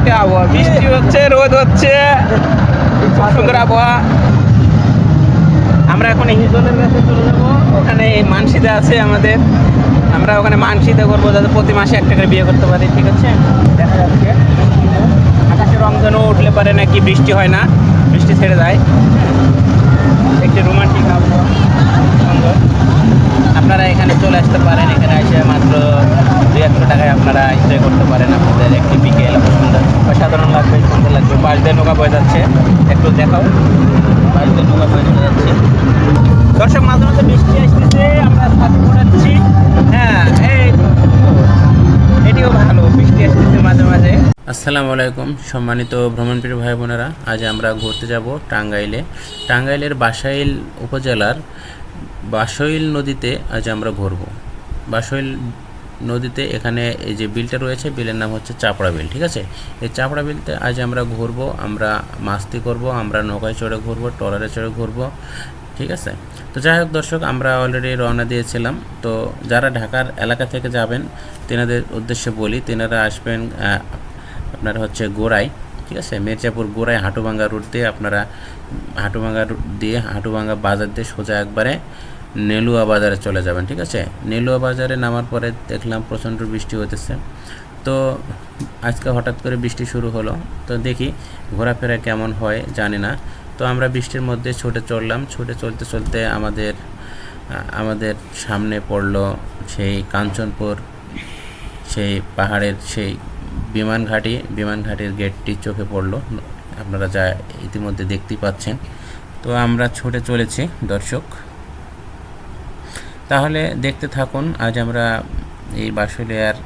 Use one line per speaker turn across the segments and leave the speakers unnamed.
একটা আবহাওয়া। বৃষ্টি হচ্ছে, রোদ হচ্ছে সুন্দর আবহাওয়া। আমরা এখন হিজলের কাছে চলে যাব। ওখানে মানসিদা আছে আমাদের। আমরা ওখানে মানসিদা করব, যাতে প্রতি মাসে একটা করে বিয়ে করতে পারি, ঠিক আছে? দেখা যাচ্ছে আকাশে রংধনু উঠলে পারে নাকি বৃষ্টি হয় না, বৃষ্টি ছেড়ে যায়। একটি রোমান্টিক আবহাওয়া। আপনারা এখানে চলে আসতে পারেন, এখানে এসে মাত্র দুই একশো টাকায় আপনারা এনজয় করতে পারেন আপনাদের একটি বিকেল। বয়ে যাচ্ছে। একটু দেখাও। দিয়ে নৌকা বয়ে চলে যাচ্ছে। দর্শক, মাঝে মাঝে বৃষ্টি আসতেছে, আমরা সাথে পড়াচ্ছি। হ্যাঁ এই এটিও ভালো, বৃষ্টি আসতেছে মাঝে মাঝে। আসসালামু আলাইকুম, সম্মানিত ভ্রমণপ্রিয় ভাই বোনেরা, আজ আমরা ঘুরতে যাব টাঙ্গাইলে। টাঙ্গাইলের বাসাইল উপজেলার বাসইল নদীতে আজ আমরা ঘুরবো। বাসইল নদীতে এখানে এই যে বিলটা রয়েছে, বিলের নাম হচ্ছে চাপড়া বিল, ঠিক আছে? এই চাপড়া বিলতে আজ আমরা ঘুরবো, আমরা মাস্তি করব, আমরা নৌকায় চড়ে ঘুরবো, ট্রলারে চড়ে ঘুরবো, ঠিক আছে? তো যাই হোক দর্শক, আমরা অলরেডি রওনা দিয়েছিলাম। তো যারা ঢাকার এলাকা থেকে যাবেন, তেনাদের উদ্দেশ্যে বলি, তেনারা আসবেন আপনার হচ্ছে গোড়াই, ঠিক আছে? মির্জাপুর গোড়াই হাঁটুভাঙ্গা রুট দিয়ে আপনারা হাঁটুভাঙ্গা রুট দিয়ে, হাঁটুভাঙ্গা বাজার দিয়ে সোজা একবারে নেলুয়া বাজারে চলে যাবেন, ঠিক আছে? নেলুয়া বাজারে নামার পরে দেখলাম প্রচণ্ড বৃষ্টি হতেছে তো আজকে হঠাৎ করে বৃষ্টি শুরু হলো। তো দেখি ঘোরাফেরা কেমন হয়, জানি না। তো আমরা বৃষ্টির মধ্যে ছুটে চললাম। ছুটে চলতে চলতে আমাদের আমাদের সামনে পড়ল সেই কাঞ্চনপুর, সেই পাহাড়ের সেই বিমান ঘাঁটি। বিমান ঘাটির গেটটি চোখে পড়ল। আপনারা যা ইতিমধ্যে দেখতেই পাচ্ছেন। তো আমরা ছুটে চলেছি, দর্শক। তাহলে দেখতে থাকুন, আজ আমরা এই বাসুলিয়ার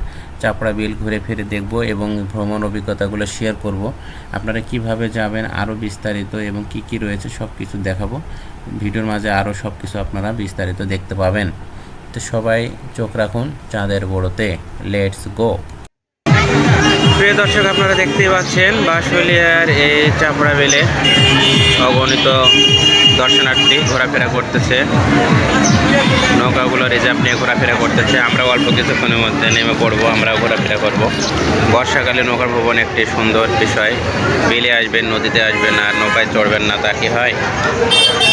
চাপড়া বিল ঘুরে ফিরে দেখব এবং ভ্রমণ অভিজ্ঞতাগুলো শেয়ার করব। আপনারা কীভাবে যাবেন আরও বিস্তারিত এবং কি কি রয়েছে সব কিছু দেখাবো। ভিডিওর মাঝে আরও সব কিছু আপনারা বিস্তারিত দেখতে পাবেন। তো সবাই চোখ রাখুন চাঁদের বড়োতে। লেটস গো প্রিয় দর্শক, আপনারা দেখতেই পাচ্ছেন বাঁশলিয়ার এই চাপড়া বেলে অগণিত দর্শনার্থী ঘোরাফেরা করতেছে। নৌকাগুলো রিজার্ভ নিয়ে ঘোরাফেরা করতেছে। আমরা অল্প কিছুক্ষণের মধ্যে নেমে পড়ব, আমরাও ঘোরাফেরা করব। বর্ষাকালে নৌকার ভ্রমণ একটি সুন্দর বিষয়। বেলে আসবেন, নদীতে আসবেন আর নৌকায় চড়বেন না, তা কি হয়?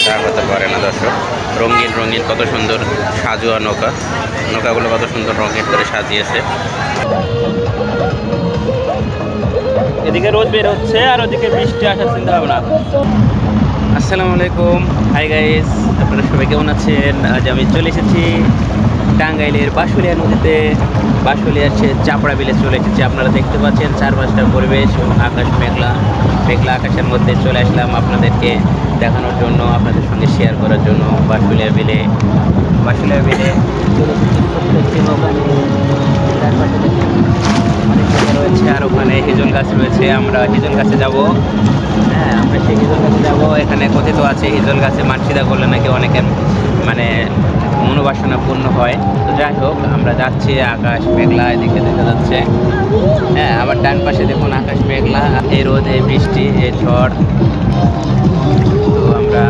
তা হতে পারে না, দর্শক। রঙিন রঙিন, কত সুন্দর সাজুয়া নৌকা। নৌকাগুলো কত সুন্দর রঙিন করে সাজিয়েছে। এদিকে রোদ বের হচ্ছে আর ওদিকে বৃষ্টি আসার চিন্তা ভাবনা। আসসালামু আলাইকুম। হাই গাইস আপনারা সবাই কেমন আছেন? আজ আমি চলে এসেছি টাঙ্গাইলের বাঁশুলিয়া নদীতে। বাঁশুলিয়ার সে চাপড়া বিলে চলে এসেছি। আপনারা দেখতে পাচ্ছেন চারপাশটা পরিবেশ আকাশ মেঘলা। মেঘলা আকাশের মধ্যে চলে আসলাম আপনাদেরকে দেখানোর জন্য, আপনাদের সঙ্গে শেয়ার করার জন্য বাঁশুলিয়া বিলে। বাঁশুলিয়া বিলে রয়েছে আর ওখানে হিজল গাছ রয়েছে। আমরা হিজল গাছে যাব। হ্যাঁ আমরা সেই হিজল গাছে যাব। এখানে কথিত আছে, হিজল গাছে মানসিদা করলে নাকি অনেকের মানে মনোবাসনা পূর্ণ হয়। তো যাই হোক, আমরা যাচ্ছি, আকাশ মেঘলা, এদিকে দেখা যাচ্ছে। হ্যাঁ আবার ডান পাশে দেখুন আকাশ মেঘলা, এই রোদ এই বৃষ্টি, এই ঝড়। তো আমরা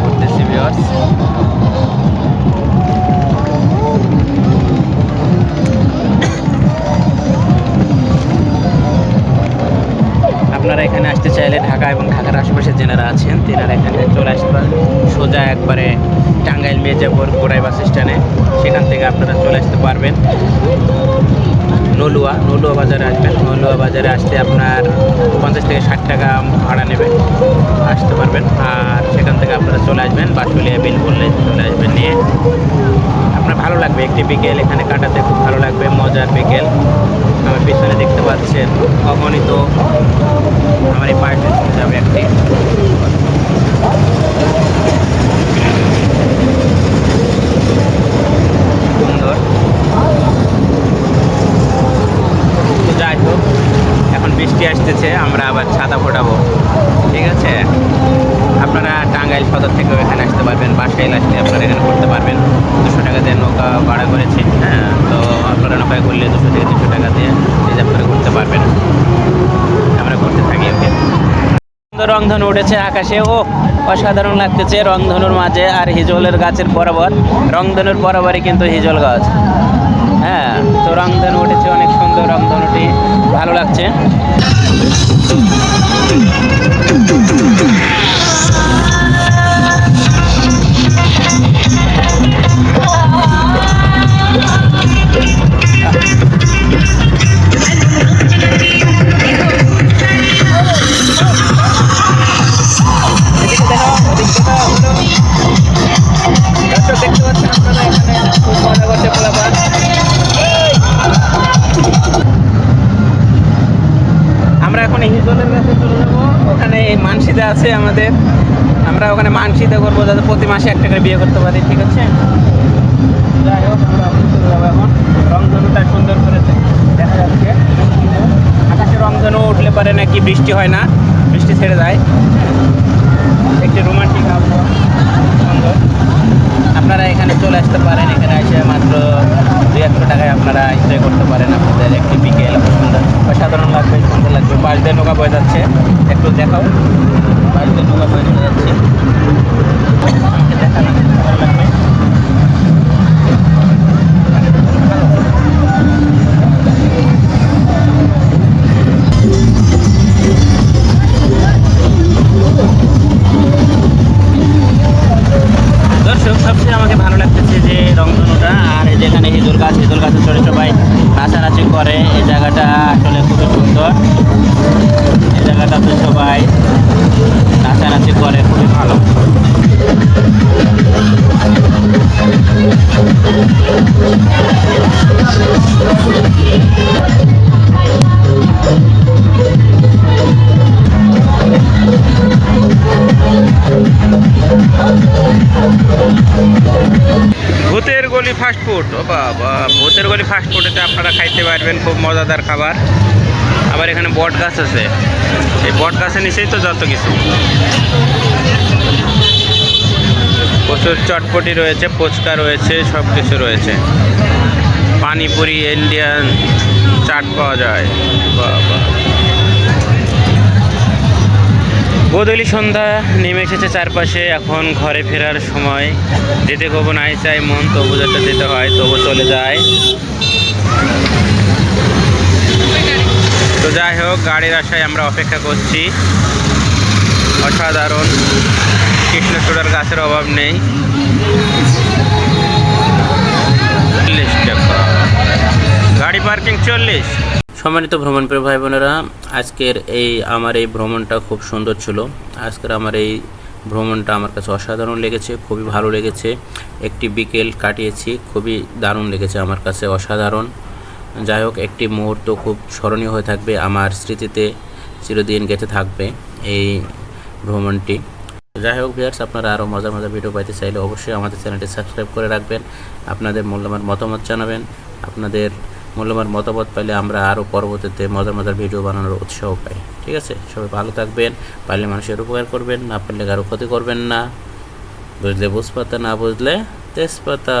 ঘুরতেছি বিয়স আসতে চাইলে ঢাকা এবং ঢাকার আশেপাশে যেনারা আছেন, তেনারা এখানে চলে আসতে পারেন সোজা একবারে টাঙ্গাইল মেজাপুর গোড়াই বাস স্ট্যান্ডে। সেখান থেকে আপনারা চলে আসতে পারবেন। নলুয়া নলুয়া বাজারে আসবেন। নলুয়া বাজারে আসতে আপনার পঞ্চাশ থেকে ষাট টাকা ভাড়া নেবেন। আসতে পারবেন। আর সেখান থেকে আপনারা চলে আসবেন বাসুলিয়া বিল বললে চলে আসবেন নিয়ে। আপনার ভালো লাগবে একটি বিকেল এখানে কাটাতে, খুব ভালো লাগবে মজার বিকেল আমার পিছনে দেখতে পাচ্ছেন অগণিত আমার এই পার্টি যাবে একটি সুন্দর তো যাই হোক এখন আসতেছে আমরা আবার ছাতা ফোটাবো। ঠিক আছে? আপনারা টাঙ্গাইল সদর থেকেও এখানে আসতে পারবেন বাসাইল আসলে আপনারা এখানে করতে পারবেন। দুশো টাকা দিয়ে নৌকা ভাড়া করেছি হ্যাঁ? তো আপনারা নৌকায় করলে দুশো থেকে তিনশো টাকা দিয়ে রিজার্ভ করে করতে পারবেন। আমরা করতে থাকি, ওকে? রংধনু উঠেছে আকাশে, ও অসাধারণ লাগতেছে রংধনুর মাঝে আর হিজলের গাছের বরাবর। রংধনুর বরাবরই কিন্তু হিজল গাছ। হ্যাঁ তো রংধনু উঠেছে অনেক সুন্দর রংধনুটি ভালো লাগছে। আমরা এখন হিজলের কাছে চলে যাব। ওখানে মানসিদা আছে আমাদের। আমরা ওখানে মানসিদা করব যাতে প্রতি মাসে একটা করে বিয়ে করতে পারি, ঠিক আছে? যাই হোক, আমরা চলে যাব এখন। রংধনুটা সুন্দর করেছে। দেখা যাচ্ছে। আকাশে রংধনু উঠলে পারে নাকি বৃষ্টি হয় না। বৃষ্টি ছেড়ে যায়। একটি রোমান্টিক আবহাওয়া। সুন্দর। আপনারা এখানে চলে আসতে পারেন। এখানে এসে মাত্র দুই একশো টাকায় আপনারা এনজয় করতে পারেন আপনাদের একটি বিকেল সুন্দর সাধারণ লাগবে সুন্দর লাগবে। পাশ দিয়ে নৌকা বয়ে যাচ্ছে। একটু দেখাও। পাশ দিয়ে নৌকা বয়ে চলে যাচ্ছে। দেখানো। লাগবে? আমাকে ভালো লাগতেছে যে রংধনুটা আর এই যেখানে হিজুল গাছ হিজুল গাছে চড়ে সবাই নাচানাচি করে। এই জায়গাটা আসলে খুবই সুন্দর। এই জায়গাটাতে সবাই নাচানাচি করে, খুবই ভালো। ভূতের গলি ফাস্টফুড ও বাবা। ভূতের গলি ফাস্ট ফুডেতে আপনারা খাইতে পারবেন, খুব মজাদার খাবার। আবার এখানে বট গাছ আছে। এই বট গাছের নিচেই তো যত কিছু। প্রচুর চটপটি রয়েছে ফুচকা রয়েছে সব কিছু রয়েছে। পানিপুরি ইন্ডিয়ান চাট পাওয়া যায়। বাবা। গোদলি সন্ধ্যা নেমে এসেছে চারপাশে। এখন ঘরে ফেরার সময়। যেতে কবো নাই চাই মন, তবু যাতে যেতে হয়, তবু চলে যায়। তো যাই হোক, গাড়ির আশায় আমরা অপেক্ষা করছি। অসাধারণ। কৃষ্ণচূড়ার গাছের অভাব নেই। গাড়ি পার্কিং চল্লিশ। সম্মানিত ভ্রমণ প্রিয় ভাই বোনেরা আজকের এই আমার এই ভ্রমণটা খুব সুন্দর ছিল। আজকের আমার এই ভ্রমণটা আমার কাছে অসাধারণ লেগেছে, খুবই ভালো লেগেছে। একটি বিকেল কাটিয়েছি, খুবই দারুণ লেগেছে আমার কাছে, অসাধারণ। যাই হোক, একটি মুহূর্ত খুব স্মরণীয় হয়ে থাকবে, আমার স্মৃতিতে চিরদিন গেঁথে থাকবে এই ভ্রমণটি। যাই হোক ভিয়ার্স আপনারা আরও মজার মজার ভিডিও পাইতে চাইলে অবশ্যই আমাদের চ্যানেলটি সাবস্ক্রাইব করে রাখবেন। আপনাদের মূল্যবান মতামত জানাবেন। আপনাদের মূল্যবান মতামত পাইলে আমরা আরও পরবর্তীতে মজার মজার ভিডিও বানানোর উৎসাহ পাই। ঠিক আছে? সবাই ভালো থাকবেন, পারলে মানুষের উপকার করবেন, না পারলে কারও ক্ষতি করবেন না। বুঝলে, বুঝপাতা না বুঝলে তেজপাতা।